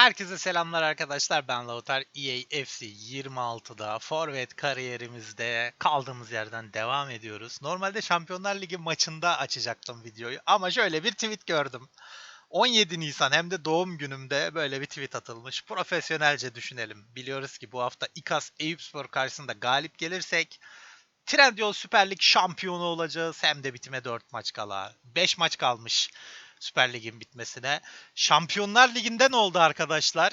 Herkese selamlar arkadaşlar. Ben Lautar. EA FC 26'da forvet kariyerimizde kaldığımız yerden devam ediyoruz. Normalde Şampiyonlar Ligi maçında açacaktım videoyu ama şöyle bir tweet gördüm. 17 Nisan hem de doğum günümde böyle bir tweet atılmış. Profesyonelce düşünelim. Biliyoruz ki bu hafta İKAS Eyüpspor karşısında galip gelirsek Trendyol Süper Lig şampiyonu olacağız. Hem de bitime 4 maç kala. 5 maç kalmış Süper Lig'in bitmesine. Şampiyonlar Ligi'nde ne oldu arkadaşlar?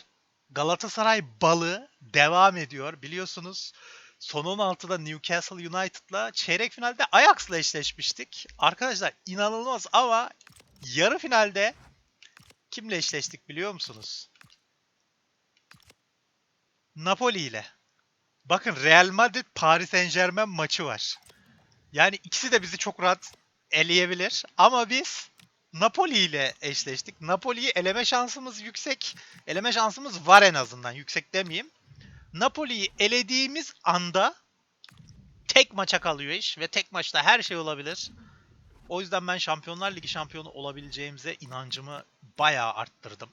Galatasaray balı devam ediyor. Biliyorsunuz son 16'da Newcastle United'la çeyrek finalde Ajax'la eşleşmiştik. Arkadaşlar inanılmaz ama yarı finalde kimle eşleştik biliyor musunuz? Napoli ile. Bakın Real Madrid Paris Saint Germain maçı var. Yani ikisi de bizi çok rahat eleyebilir. Ama biz Napoli ile eşleştik. Napoli'yi eleme şansımız yüksek. Eleme şansımız var en azından. Yüksek demeyeyim. Napoli'yi elediğimiz anda tek maça kalıyor iş ve tek maçta her şey olabilir. O yüzden ben Şampiyonlar Ligi şampiyonu olabileceğimize inancımı bayağı arttırdım.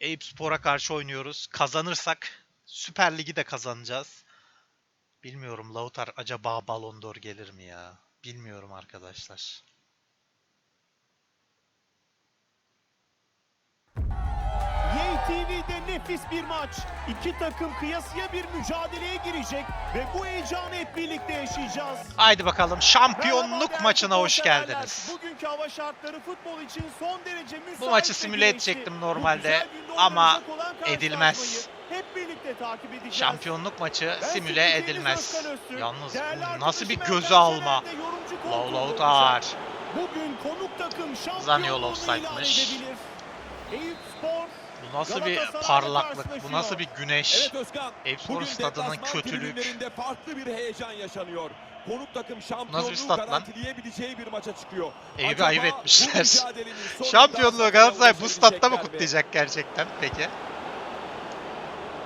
Eyüp Spor'a karşı oynuyoruz. Kazanırsak Süper Ligi de kazanacağız. Bilmiyorum Lautar acaba Ballon d'Or gelir mi ya? Bilmiyorum arkadaşlar. TV'de nefis bir maç. İki takım kıyasıya bir mücadeleye girecek ve bu heyecanı hep birlikte yaşayacağız. Haydi bakalım şampiyonluk Merhaba maçına değerli hoş geldiniz. Bugünkü hava şartları futbol için son derece müsait Bu maçı simüle güneşli. edecektim Bu normalde güzel günde ama oynanacak olan karşılaşmayı edilmez. Hep birlikte takip edeceğiz. Şampiyonluk maçı Ben simüle edilmez. Özkan Öztürk. Yalnız Değerli bu nasıl bir arkadaşım Erkan alma. Şener de yorumcu koltuğunda Lautar. olacak. Bugün konuk takım şampiyonluğunu ilan offside'mış. edebilir. Eyüp Spor Bu nasıl bir parlaklık, bu nasıl bir güneş. Evet Özkan. Eyüpspor stadının kötülük. farklı bir heyecan yaşanıyor. Konuk takım şampiyonluğu garantileyebileceği bir maça çıkıyor. Acaba ayıp etmişler. Şampiyonluğu Galatasaray bu statta mı kutlayacak gerçekten peki?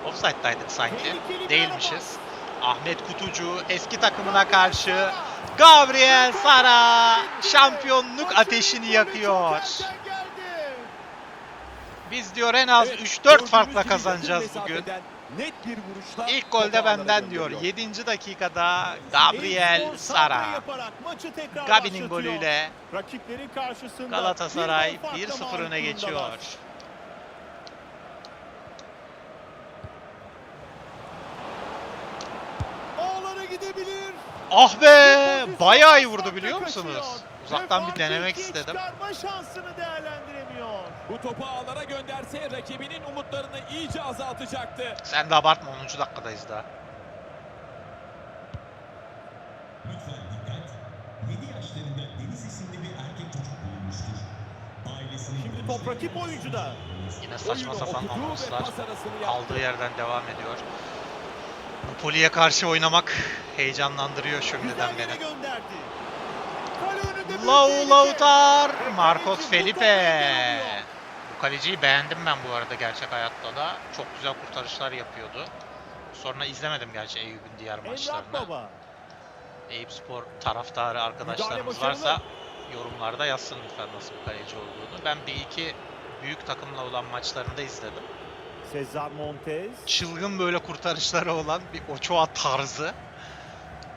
Offside'daydık sanki. Değilmişiz. Ahmet Kutucu eski takımına karşı Gabriel Sara şampiyonluk ateşini yakıyor. Biz diyor en az Evet, 3-4 gördüğünüz farkla kazanacağız bugün. Net bir vuruşla İlk golde benden diyor. gönderiyor. 7. dakikada Gabriel Sara. Gabi'nin golüyle Galatasaray bir gol farkla 1-0 mağlup öne geçiyor. Gidebilir. Ah be! Bayağı iyi vurdu biliyor musunuz? Uzaktan bir denemek istedim. Bu topu ağlara gönderse rakibinin umutlarını iyice azaltacaktı. Sen de abartma 10. dakikadayız daha. Lütfen dikkat. 7 yaşlarında Deniz isimli bir erkek çocuk bulunmuştur. Ailesinin Şimdi top rakip oyuncuda. Yine saçma sapan anonslar. Aldığı yerden devam ediyor. Napoli'ye karşı oynamak heyecanlandırıyor şimdiden beni. Lau. Lautar, Marcos Felipe. topu engel alıyor. Bu kaleciyi beğendim ben bu arada gerçek hayatta da. Çok güzel kurtarışlar yapıyordu. Sonra izlemedim gerçi Eyüp'ün diğer maçlarını. Eyüp Spor taraftarı arkadaşlarımız varsa yorumlarda yazsın lütfen nasıl bir kaleci olduğunu. Ben bir iki büyük takımla olan maçlarını da izledim. Cesar Montes. Çılgın böyle kurtarışları olan bir Ochoa tarzı.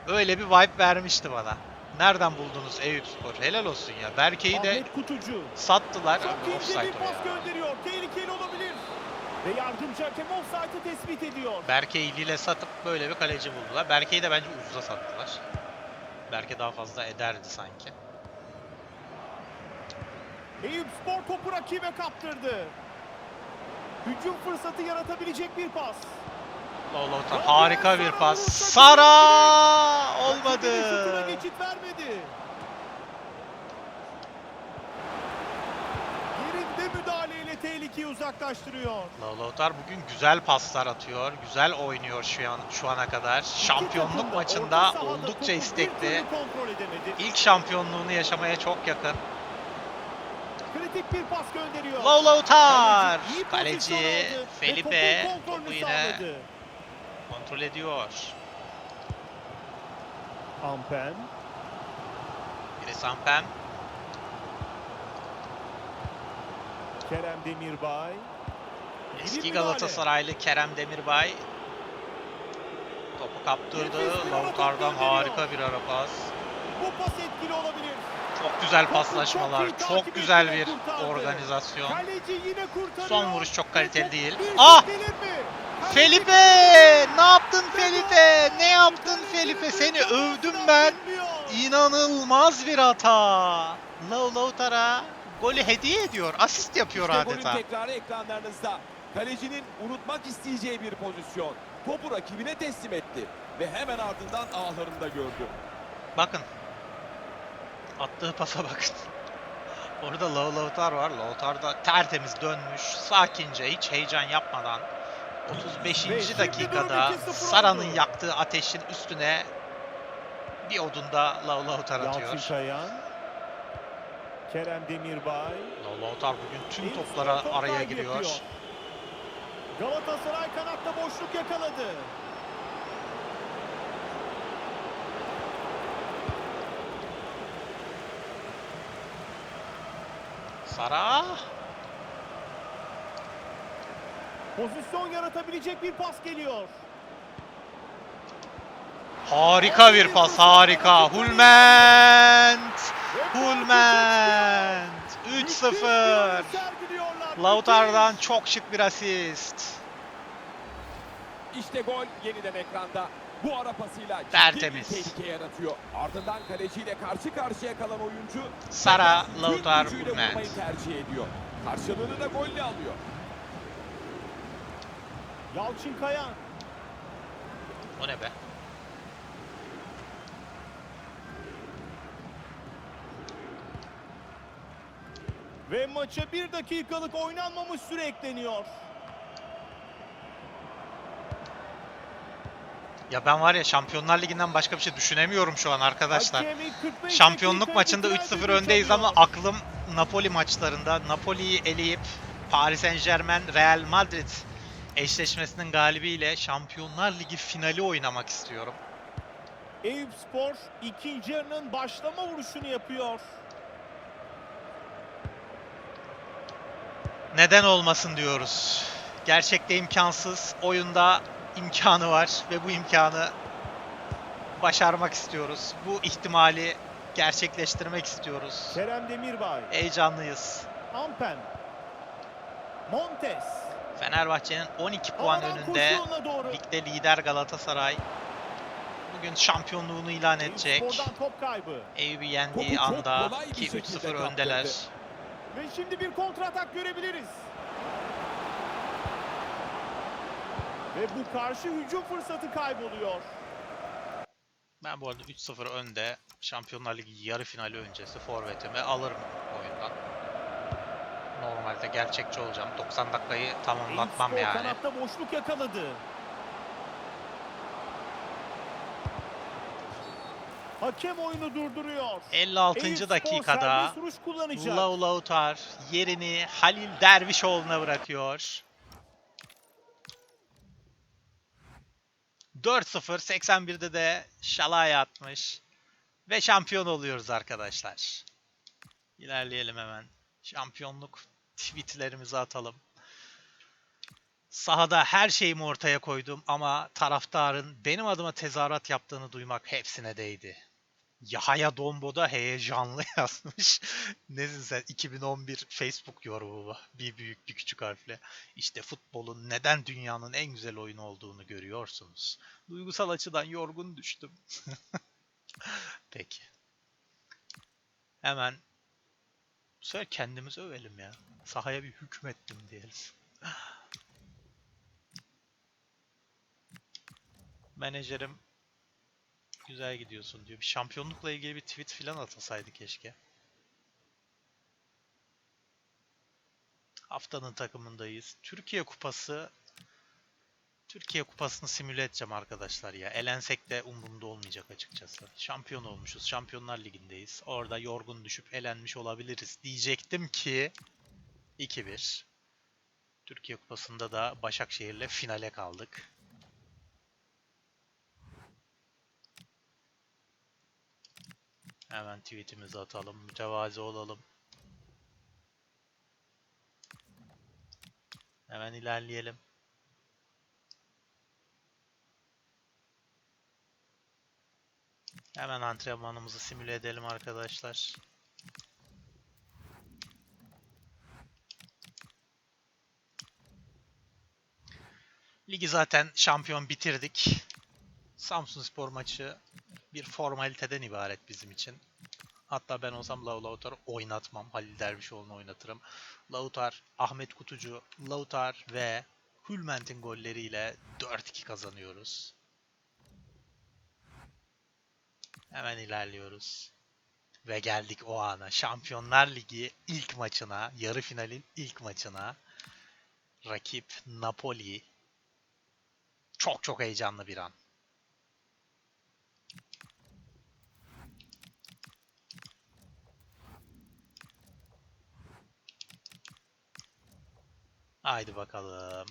Öyle bir vibe vermişti bana. Nereden buldunuz Eyüp Spor? Helal olsun ya. Berke'yi de Kutucu. sattılar. Abi offside bir o pas ya. gönderiyor. Tehlikeli olabilir. Ve yardımcı hakem offside'ı tespit ediyor. Berke'yi Lille satıp böyle bir kaleci buldular. Berke'yi de bence ucuza sattılar. Berke daha fazla ederdi sanki. Eyüp Spor topu rakibe kaptırdı. Hücum fırsatı yaratabilecek bir pas. Lowlow'tan harika bir pas. Sara olmadı. geçit vermedi. Yerinde müdahaleyle tehlikeyi uzaklaştırıyor. Lowlow'tar bugün güzel paslar atıyor. Güzel oynuyor şu an şu ana kadar. Şampiyonluk maçında oldukça istekli. İlk şampiyonluğunu yaşamaya çok yakın. Kritik bir pas gönderiyor. Lowlow'tar. Kaleci Felipe topu yine. Kontrol ediyor. Ampen. Biri Sampem. Kerem Demirbay. Eski. Galatasaraylı Kerem Demirbay topu kaptırdı. gönderiyor. harika bir ara pas. Bu pas etkili olabilir. Çok güzel çok paslaşmalar, çok takip güzel bir kurtardı. organizasyon. Yine. Son vuruş çok kaliteli değil. Ah! Felipe! Ne yaptın Felipe? Ne yaptın Felipe? Seni övdüm ben. İnanılmaz bir hata. Lau Lautar'a golü hediye ediyor. Asist yapıyor İşte golün adeta. tekrarı ekranlarınızda. Kalecinin unutmak isteyeceği bir pozisyon. Topu rakibine teslim etti. Ve hemen ardından ağlarında gördü. Bakın. Attığı pasa bakın. Orada Lau Lautar var. Lautar da tertemiz dönmüş. Sakince hiç heyecan yapmadan 35. Ve şimdi dakikada durum 2-0 Sara'nın yaktığı ateşin üstüne bir odunda Lau Lautar atıyor. Kerem Demirbay. Lau Lautar bugün tüm toplara top araya giriyor. Galatasaray kanatta boşluk yakaladı. Sara Pozisyon yaratabilecek bir pas geliyor. harika bir pas harika. Hulment! Hulment! 3-0. Lautar'dan çok şık bir asist. İşte gol yeniden ekranda. Bu ara pasıyla Tertemiz. tehlike yaratıyor. Ardından kaleciyle karşı karşıya kalan oyuncu Sara, Lautar, Hulment. tercih ediyor. Karşılığını da golle alıyor. Yalçın Kayan. O ne be? Ve maça bir dakikalık oynanmamış süre ekleniyor. Ya ben var ya Şampiyonlar Ligi'nden başka bir şey düşünemiyorum şu an arkadaşlar. Hakem ilk 45 Şampiyonluk maçında itiraz 3-0 düdüğü öndeyiz ama aklım Napoli maçlarında. Napoli'yi eleyip Paris Saint Germain Real Madrid eşleşmesinin galibiyle Şampiyonlar Ligi finali oynamak istiyorum. Eyüp Spor ikinci yarının başlama vuruşunu yapıyor. Neden olmasın diyoruz. Gerçekte imkansız, oyunda imkanı var ve bu imkanı başarmak istiyoruz. Bu ihtimali gerçekleştirmek istiyoruz. Kerem Demirbay, Heyecanlıyız. Ampen, Montes. Fenerbahçe'nin 12 puan Havadan önünde ligde lider Galatasaray. Bugün şampiyonluğunu ilan edecek. Eyüp'ü yendiği Topu anda kolay bir ki şekilde 3-0 kaptırdı. öndeler. Ve şimdi bir kontratak görebiliriz. Ve bu karşı hücum fırsatı kayboluyor. Ben bu arada 3-0 önde Şampiyonlar Ligi yarı finali öncesi forvetimi alırım. Normalde gerçekçi olacağım. 90 dakikayı tamamlatmam yani. kanatta boşluk yakaladı. Hakem oyunu durduruyor. 56. Eyüp dakikada. Lau Lautar yerini Halil Dervişoğlu'na bırakıyor. 4-0 81'de de Şalay atmış. Ve şampiyon oluyoruz arkadaşlar. İlerleyelim hemen. Şampiyonluk tweetlerimizi atalım. Sahada her şeyimi ortaya koydum ama taraftarın benim adıma tezahürat yaptığını duymak hepsine değdi. Yahaya Dombo'da heyecanlı yazmış. Nesin sen? 2011 Facebook yorumu bu. Bir büyük bir küçük harfle. İşte futbolun neden dünyanın en güzel oyunu olduğunu görüyorsunuz. Duygusal açıdan yorgun düştüm. Peki. Hemen bu sefer kendimizi övelim ya. Sahaya bir hükmettim diyelim. Menajerim güzel gidiyorsun diyor. Bir şampiyonlukla ilgili bir tweet filan atasaydı keşke. Haftanın takımındayız. Türkiye Kupası Türkiye Kupası'nı simüle edeceğim arkadaşlar ya. Elensek de umurumda olmayacak açıkçası. Şampiyon olmuşuz. Şampiyonlar Ligi'ndeyiz. Orada yorgun düşüp elenmiş olabiliriz. Diyecektim ki 2-1. Türkiye Kupası'nda da Başakşehir'le finale kaldık. Hemen tweetimizi atalım. Mütevazi olalım. Hemen ilerleyelim. Hemen antrenmanımızı simüle edelim arkadaşlar. Ligi zaten şampiyon bitirdik. Samsunspor maçı bir formaliteden ibaret bizim için. Hatta ben olsam Lau oynatmam. Halil Dervişoğlu'nu oynatırım. Lautar, Ahmet Kutucu, Lautar ve Hülment'in golleriyle 4-2 kazanıyoruz. Hemen ilerliyoruz. Ve geldik o ana. Şampiyonlar Ligi ilk maçına, yarı finalin ilk maçına. Rakip Napoli. Çok çok heyecanlı bir an. Haydi bakalım.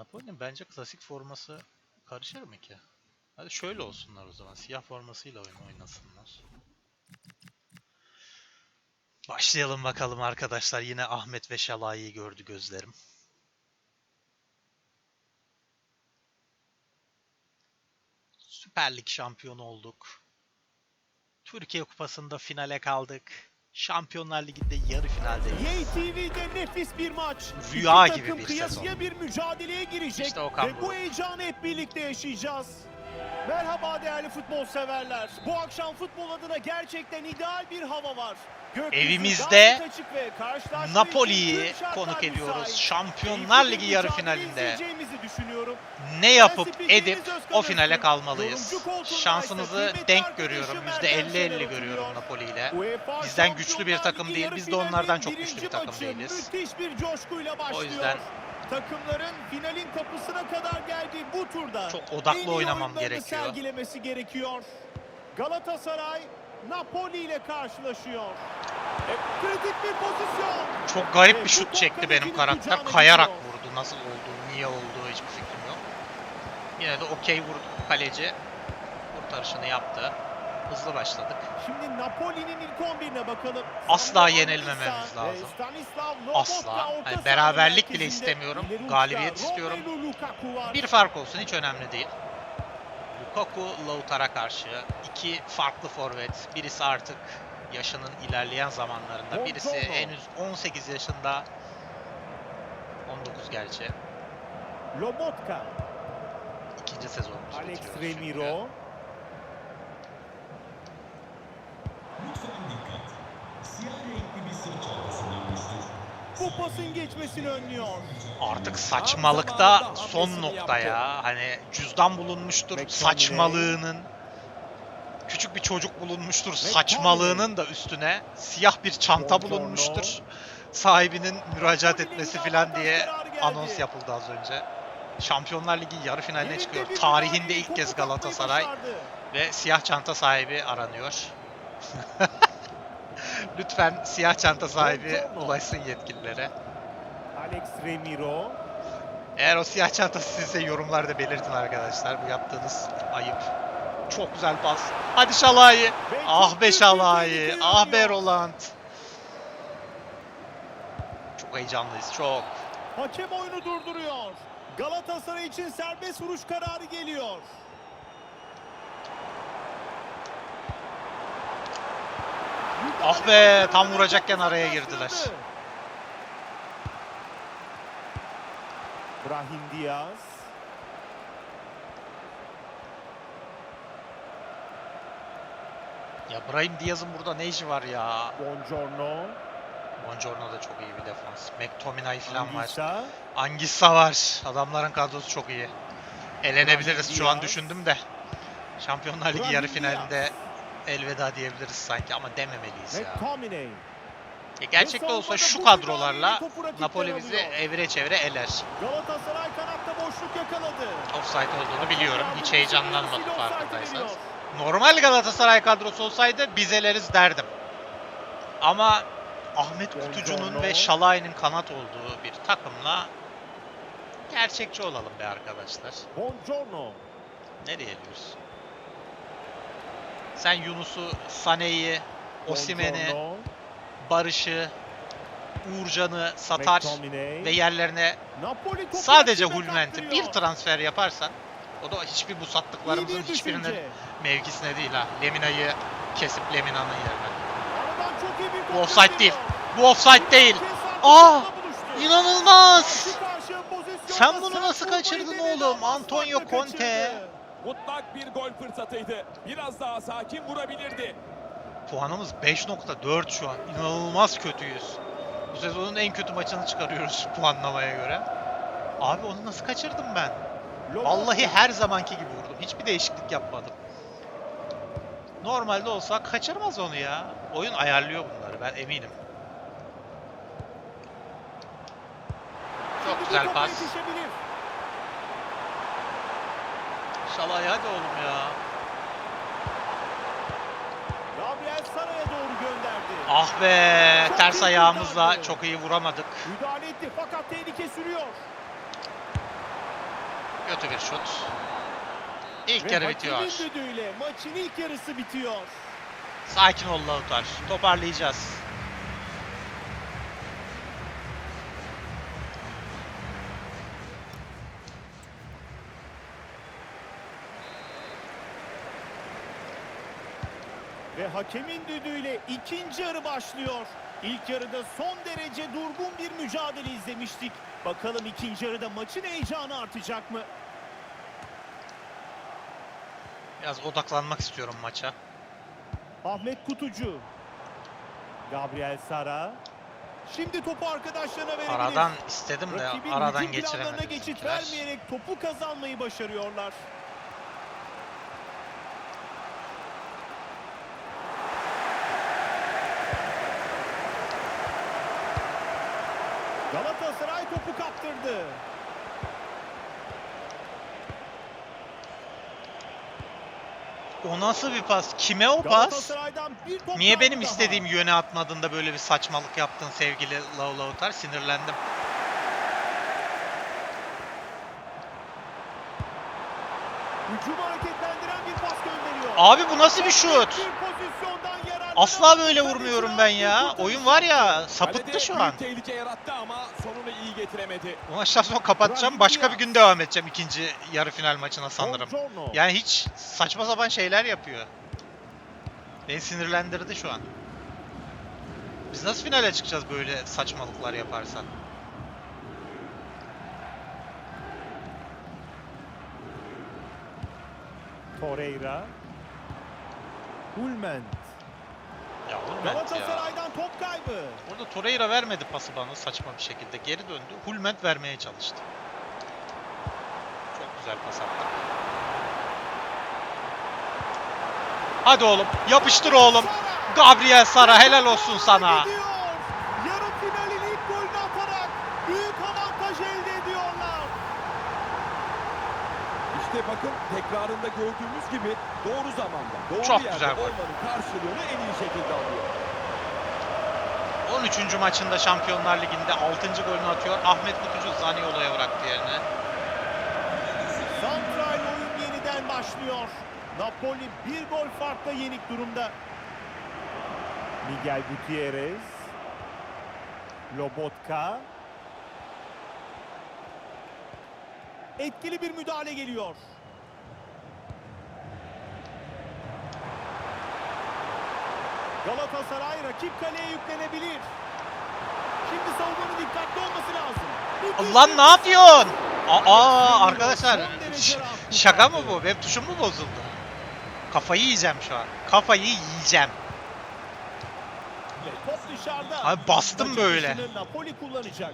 Napoli'nin bence klasik forması karışır mı ki? Hadi şöyle olsunlar o zaman. Siyah formasıyla oyun oynasınlar. Başlayalım bakalım arkadaşlar. Yine Ahmet ve Şalay'ı gördü gözlerim. Süper Lig şampiyonu olduk. Türkiye Kupası'nda finale kaldık. Şampiyonlar Ligi'nde yarı finaldeyiz. YTV'de nefis bir maç. Rüya İki gibi takım bir kıyasıya sezon. bir mücadeleye girecek İşte Okan ve bu Buruk. heyecanı hep birlikte yaşayacağız. Merhaba değerli futbol severler. Bu akşam futbol adına gerçekten ideal bir hava var. Gökyüzü Evimizde Napoli'yi konuk ediyoruz. müsait. Şampiyonlar Ligi yarı finalinde ne yapıp edip o finale kalmalıyız. Şansımızı denk görüyorum. arkadaşım %50-50 Ertem Şener görüyorum. Napoli ile. Bizden güçlü bir takım değil, biz de onlardan çok güçlü bir takım değiliz. Başlıyor. yüzden takımların finalin kapısına kadar geldiği bu turda Çok odaklı oynamam gerekiyor. sergilemesi gerekiyor. Galatasaray Napoli ile karşılaşıyor. E, kritik bir pozisyon. Çok garip bir şut çekti benim karakter. Kayarak gidiyor. vurdu. Nasıl oldu, niye oldu hiçbir fikrim yok. Yine de okey vurdu kaleci. Kurtarışını yaptı. Hızlı başladık. Şimdi Napoli'nin ilk 11'ine bakalım. Asla yenilmememiz lazım. Asla. saha beraberlik bile istemiyorum. Galibiyet istiyorum. Bir fark olsun hiç önemli değil. Lukaku Lautar'a karşı iki farklı forvet. Birisi artık yaşının ilerleyen zamanlarında. Birisi henüz 18 yaşında. 19 gerçi. Lobotka, İkinci sezonumuzu Alex bitiriyoruz çünkü. Remiro, Lütfen dikkat. Siyah renkli bir sırt çantası bulunmuştur. Bu pasın geçmesini önlüyor. Artık saçmalıkta son nokta ya. Hani cüzdan bulunmuştur. Saçmalığının küçük bir çocuk bulunmuştur. Saçmalığının da üstüne siyah bir çanta bulunmuştur. Sahibinin müracaat etmesi falan diye anons yapıldı az önce. Şampiyonlar Ligi yarı finaline çıkıyor. Tarihinde ilk kez Galatasaray ve siyah çanta sahibi aranıyor. Lütfen siyah çanta sahibi ulaşsın yetkililere. Alex Remiro, Eğer o siyah çantası sizse yorumlarda belirtin arkadaşlar. Bu yaptığınız ayıp. Çok güzel pas. Hadi Şalay. Ve Ah be büyük bir Şalay. tehlike Ah be. Roland. Çok heyecanlıyız. Çok. Hakem oyunu durduruyor. Galatasaray için serbest vuruş kararı geliyor. Ah be, tam vuracakken araya girdiler. Brahim Diaz. Ya Brahim Diaz'ın burada ne işi var ya? Buongiorno. Buongiorno da çok iyi bir defans. McTominay falan var. Anguissa. Angissa var. Adamların kadrosu çok iyi. Elenebiliriz Brahim şu an Diaz. düşündüm de. Şampiyonlar Ligi yarı finalinde Diaz. Elveda diyebiliriz sanki ama dememeliyiz ya. Ya gerçekte olsa şu kadrolarla Napoli bizi evre çevre eler. Galatasaray kanatta boşluk yakaladı. Offside olduğunu biliyorum. Hiç heyecanlanmadım farkındaysanız. Normal Galatasaray kadrosu olsaydı biz eleriz derdim. Ama Ahmet Kutucu'nun ve Şalay'ın kanat olduğu bir takımla Gerçekçi olalım be arkadaşlar. Buongiorno. Nereye diyorsun? Sen Yunus'u, Sane'yi, Osimen'i. Barış'ı, Uğurcan'ı satar ve yerlerine sadece Hulment'i bir transfer yaparsan o da hiçbir bu sattıklarımızın bir hiçbirinin mevkisine değil ha. Lemina'yı kesip Lemina'nın yerine. Bu offside değil. Bu offside değil. Aa! İnanılmaz! Sen bunu nasıl kaçırdın oğlum? Antonio Conte. Mutlak bir gol fırsatıydı. Biraz daha sakin vurabilirdi. Puanımız 5.4 şu an. İnanılmaz kötüyüz. Bu sezonun en kötü maçını çıkarıyoruz puanlamaya göre. Abi onu nasıl kaçırdım ben? Vallahi her zamanki gibi vurdum. Hiçbir değişiklik yapmadım. Normalde olsa kaçırmaz onu ya. Oyun ayarlıyor bunları ben eminim. Çok güzel pas. Şalay hadi oğlum ya. Gabriel Sara'ya doğru gönderdi. Ah be Çok ters ayağımızla kurtardı. çok iyi vuramadık. Müdahale etti fakat tehlike sürüyor. Kötü bir şut. İlk Ve yarı bitiyor. maçın ilk yarısı bitiyor. Sakin ol Lautar. Toparlayacağız. Hakemin düdüğüyle ikinci yarı başlıyor. İlk yarıda son derece durgun bir mücadele izlemiştik. Bakalım ikinci yarıda maçın heyecanı artacak mı? Biraz odaklanmak istiyorum maça. Ahmet Kutucu. Gabriel Sara. Şimdi topu arkadaşlarına verebilir. Aradan istedim de Rakibin aradan geçiremedim. geçit vermeyerek topu kazanmayı başarıyorlar. Galatasaray kaptırdı. O nasıl bir pas? Kime o pas? Niye benim daha. istediğim yöne atmadığında böyle bir saçmalık yaptın sevgili Lau Lautar? Sinirlendim. Hücumu hareketlendiren bir pas gönderiyor. Abi bu nasıl bir şut? Asla böyle vurmuyorum ben ya. Oyun var ya sapıttı şu an. tehlike yarattı ama getiremedi. Bu maçtan sonra kapatacağım. Başka bir gün devam edeceğim ikinci yarı final maçına sanırım. Yani hiç saçma sapan şeyler yapıyor. Beni sinirlendirdi şu an. Biz nasıl finale çıkacağız böyle saçmalıklar yaparsan? Torreira. Hulment. Ya Hulment ya. Galatasaray'dan top kaybı. Orada Torreira vermedi pası bana saçma bir şekilde. Geri döndü. Hulment vermeye çalıştı. Çok güzel pas attı. Hadi oğlum. Yapıştır oğlum. Gabriel Sara helal olsun sana. Gidiyor. Yarı finalin ilk golünü atarak büyük avantaj elde ediyorlar. İşte bakın tekrarında gördüğümüz gibi doğru zamanda, doğru Çok yerde güzel gol. olmanın karşılığını en iyi şekilde alıyor. 13. maçında Şampiyonlar Ligi'nde 6. golünü atıyor. Ahmet Kutucu Zaniolo'ya bıraktı yerine. Santral oyun yeniden başlıyor. Napoli bir gol farkla yenik durumda. Miguel Gutierrez. Lobotka. Etkili bir müdahale geliyor. Galatasaray rakip kaleye yüklenebilir. Şimdi savunmanın dikkatli olması lazım. Lan bir ne yapıyorsun? Aa arkadaşlar şaka mı bu? Benim tuşum mu bozuldu? Kafayı yiyeceğim şu an. Kafayı yiyeceğim. Top dışarıda. Abi bastım böyle. Napoli kullanacak.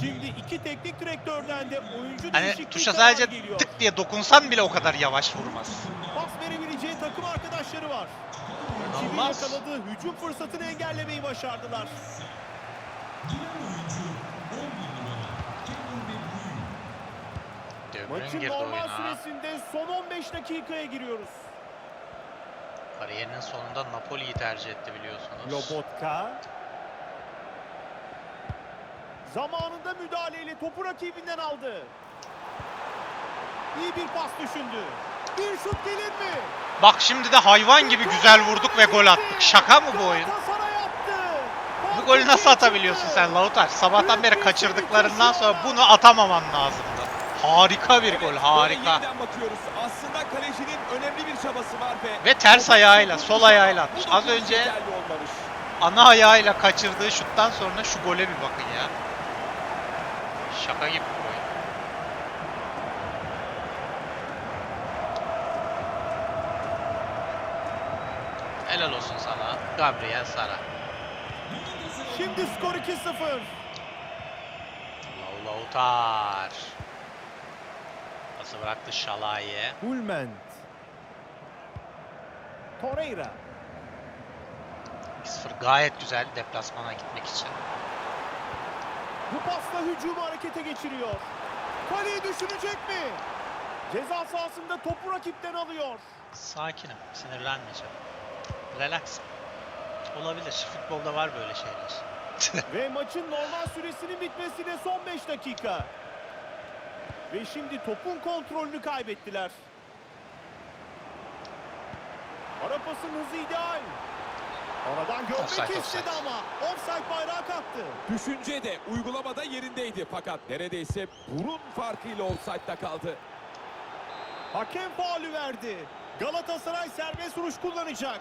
Şimdi iki teknik direktörden de oyuncu Hani tuşa sadece geliyor. tık diye dokunsan bile o kadar yavaş vurmaz. Pas verebileceği takım arkadaşları var. İnanılmaz. yakaladığı hücum fırsatını engellemeyi başardılar. Maçın normal oyuna. süresinde son 15 dakikaya giriyoruz. Kariyerinin sonunda Napoli'yi tercih etti biliyorsunuz. Lobotka. Zamanında müdahaleyle topu rakibinden aldı. İyi bir pas düşündü. Bir şut gelir mi? Bak şimdi de hayvan gibi güzel vurduk ve gol attık. Şaka mı bu oyun? Bu golü nasıl atabiliyorsun sen Lautaro? Sabahtan beri kaçırdıklarından sonra bunu atamaman lazımdı. Harika bir gol, harika. Aslında kalecinin önemli bir çabası var ve... Ve ters ayağıyla, sol ayağıyla atmış. Az önce ana ayağıyla kaçırdığı şuttan sonra şu gole bir bakın ya. Şaka gibi Helal olsun sana. Gabriel Sara. Şimdi skor 2-0. Lautar. Pası bıraktı Şalay'e. Hulment. Torreira. 2-0 gayet güzel deplasmana gitmek için. Bu pasla hücumu harekete geçiriyor. Kaleyi düşünecek mi? Ceza sahasında topu rakipten alıyor. Sakinim, sinirlenmeyeceğim. Relax. Olabilir, futbolda var böyle şeyler. Ve maçın normal süresinin bitmesine son 5 dakika. Ve şimdi topun kontrolünü kaybettiler. Ara pasın hızı ideal. Aradan görmek Offside, istedi offside. ama offside bayrağı kalktı. Düşünce de uygulamada yerindeydi fakat neredeyse burun farkıyla offside'da kaldı. Hakem faulü verdi. Galatasaray serbest vuruş kullanacak.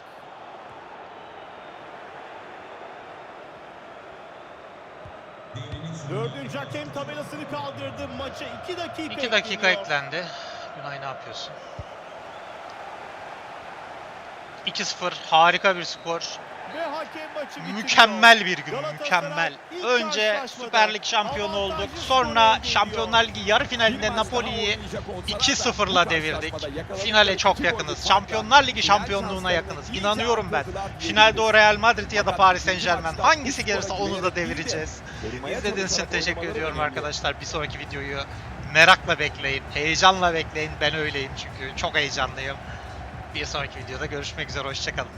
Dördüncü hakem tabelasını kaldırdı. Maça 2 dakika 2 dakika eklendi. Günay ne yapıyorsun? 2-0 harika bir skor. Ve hakem maçı. Mükemmel bir gün, mükemmel. Önce Süper Lig şampiyonu olduk. Sonra Şampiyonlar. Ligi yarı finalinde Napoli'yi oynayacak olsalar da 2-0'la bu devirdik. Finale çok yakınız. Şampiyonlar Ligi şampiyonluğuna yakınız. İnanıyorum ben. Finalde o. Real Madrid ya da Paris Saint Germain. Hangisi gelirse onu da devireceğiz. İzlediğiniz için teşekkür ediyorum arkadaşlar. Bir sonraki videoyu merakla bekleyin. Heyecanla bekleyin. Ben öyleyim çünkü. Çok heyecanlıyım. Bir sonraki videoda görüşmek üzere. Hoşçakalın.